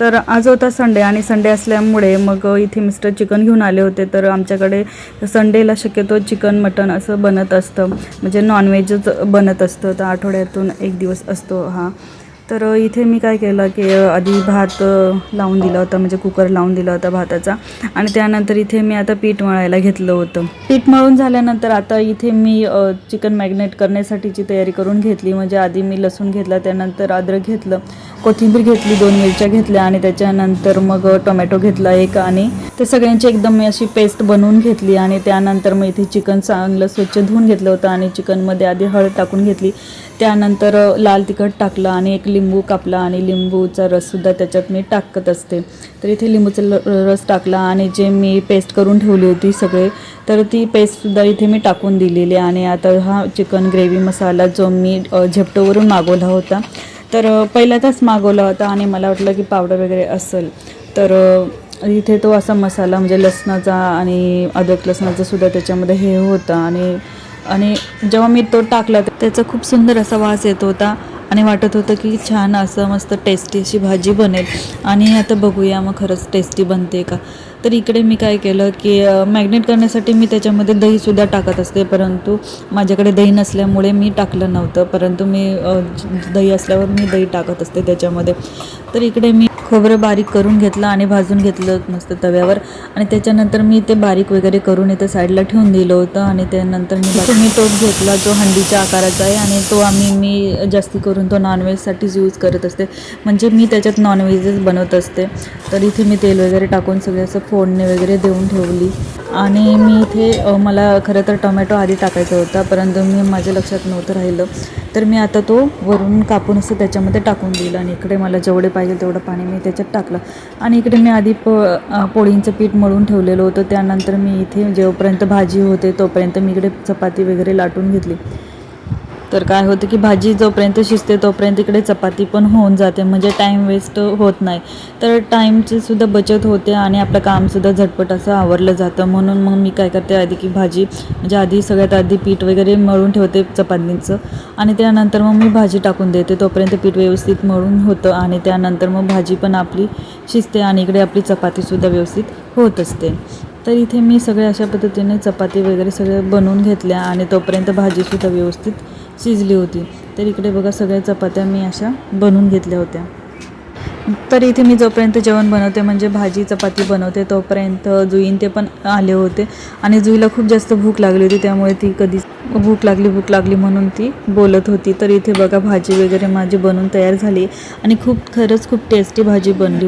तर आज होता संडे आणि संडे असल्यामुळे मग इथे मिस्टर चिकन घेऊन आले होते. तर आमच्याकडे संडेला शक्यतो चिकन मटन असं बनत असतं. म्हणजे नॉनव्हेजच बनत असतं. तर आठवड्यातून एक दिवस असतो हा. तर इथे मी काय केलं की आधी भात लावून दिला होता म्हणजे कुकर लावून दिला होता भाताचा. आणि त्यानंतर इथे मी आता पीठ मळायला घेतलं होतं. पीठ मळून झाल्यानंतर आता इथे मी चिकन मॅग्नेट करण्यासाठीची तयारी करून घेतली. म्हणजे आधी मी लसूण घेतला त्यानंतर अद्रक घेतलं कोथिंबीर घेतली दोन मिरच्या घेतल्या आणि त्याच्यानंतर मग टोमॅटो घेतला एक आणि ते सगळ्यांची एकदम मी अशी पेस्ट बनवून घेतली आणि त्यानंतर मग इथे चिकन चांगलं स्वच्छ धुवून घेतलं होतं आणि चिकनमध्ये आधी हळद टाकून घेतली. त्यानंतर लाल तिखट टाकलं आणि एक लिंबू कापला आणि लिंबूचा रससुद्धा त्याच्यात मी टाकत असते. तर इथे लिंबूचा रस टाकला आणि जे मी पेस्ट करून ठेवली होती सगळे तर ती पेस्टसुद्धा इथे मी टाकून दिलेली आणि आता हा चिकन ग्रेव्ही मसाला जो मी झेपटोवरून झेप्टोवरून मागवला होता. तर अ, पहिल्यांदाच मागवला होता आणि मला वाटलं की पावडर वगैरे असेल तर इथे तो असा मसाला म्हणजे लसणाचा आणि अदरक लसणाचा सुद्धा त्याच्यामध्ये हे होतं आणि आणि जेव्हा मी तो टाकला तर त्याचा खूप सुंदर असा वास येत होता. आणि वाटत होतं की छान असं मस्त टेस्टी अशी भाजी बनेल. आणि आता बघूया मग खरंच टेस्टी बनते का? तर इकडे मी काय केलं की मॅग्नेट करण्यासाठी मी त्याच्यामध्ये दहीसुद्धा टाकत असते परंतु माझ्याकडे दही नसल्यामुळे मी टाकलं नव्हतं परंतु मी दही असल्यावर मी दही टाकत असते त्याच्यामध्ये. तर इकडे मी खोबरं बारीक करून घेतलं आणि भाजून घेतलं मस्त तव्यावर. आणि त्याच्यानंतर मी ते बारीक वगैरे करून इथं साईडला ठेवून दिलं होतं आणि त्यानंतर मी मी टोप घेतला जो हंडीच्या आकाराचा आहे आणि तो आम्ही मी जास्ती करून तो नॉनव्हेजसाठीच यूज करत असते. म्हणजे मी त्याच्यात नॉनव्हेजच बनवत असते. तर इथे मी तेल वगैरे टाकून सगळे असं फोडणी वगैरे देऊन ठेवली. आणि मी इथे मला खरं तर टोमॅटो आधी टाकायचा होता परंतु मी माझ्या लक्षात नव्हतं राहिलं. तर मी आता तो वरून कापून असं त्याच्यामध्ये टाकून दिलं आणि इकडे मला जेवढे पाहिजे तेवढं पाणी मी त्याच्यात टाकलं. आणि इकडे मी आधी प पोळींचं पीठ मळून ठेवलेलं होतं. त्यानंतर मी इथे जेवपर्यंत भाजी होते तोपर्यंत मी इकडे चपाती वगैरे लाटून घेतली. तर काय होतं की भाजी जोपर्यंत शिजते तोपर्यंत इकडे चपाती पण होऊन जाते. म्हणजे टाईम वेस्ट होत नाही. तर टाईमची सुद्धा बचत होते आणि आपलं कामसुद्धा झटपट असं आवरलं जातं. म्हणून मग मी काय करते आधी की भाजी म्हणजे आधी सगळ्यात आधी पीठ वगैरे मळून ठेवते चपातीचं. आणि त्यानंतर मग मी भाजी टाकून देते. तोपर्यंत पीठ व्यवस्थित मळून होतं आणि त्यानंतर मग भाजी पण आपली शिजते आणि इकडे आपली चपातीसुद्धा व्यवस्थित होत असते. तर इथे मी सगळे अशा पद्धतीने चपाती वगैरे सगळे बनवून घेतल्या आणि तोपर्यंत भाजीसुद्धा व्यवस्थित शिजली होती. तर इकडे बघा सगळ्या चपात्या मी अशा बनवून घेतल्या होत्या. तर इथे मी जोपर्यंत जेवण बनवते म्हणजे भाजी चपाती बनवते तोपर्यंत जुईन ते पण आले होते. आणि जुईला खूप जास्त भूक लागली होती त्यामुळे ती कधी भूक लागली भूक लागली म्हणून ती बोलत होती. तर इथे बघा भाजी वगैरे माझी बनवून तयार झाली. आणि खूप खरंच खूप टेस्टी भाजी बनली.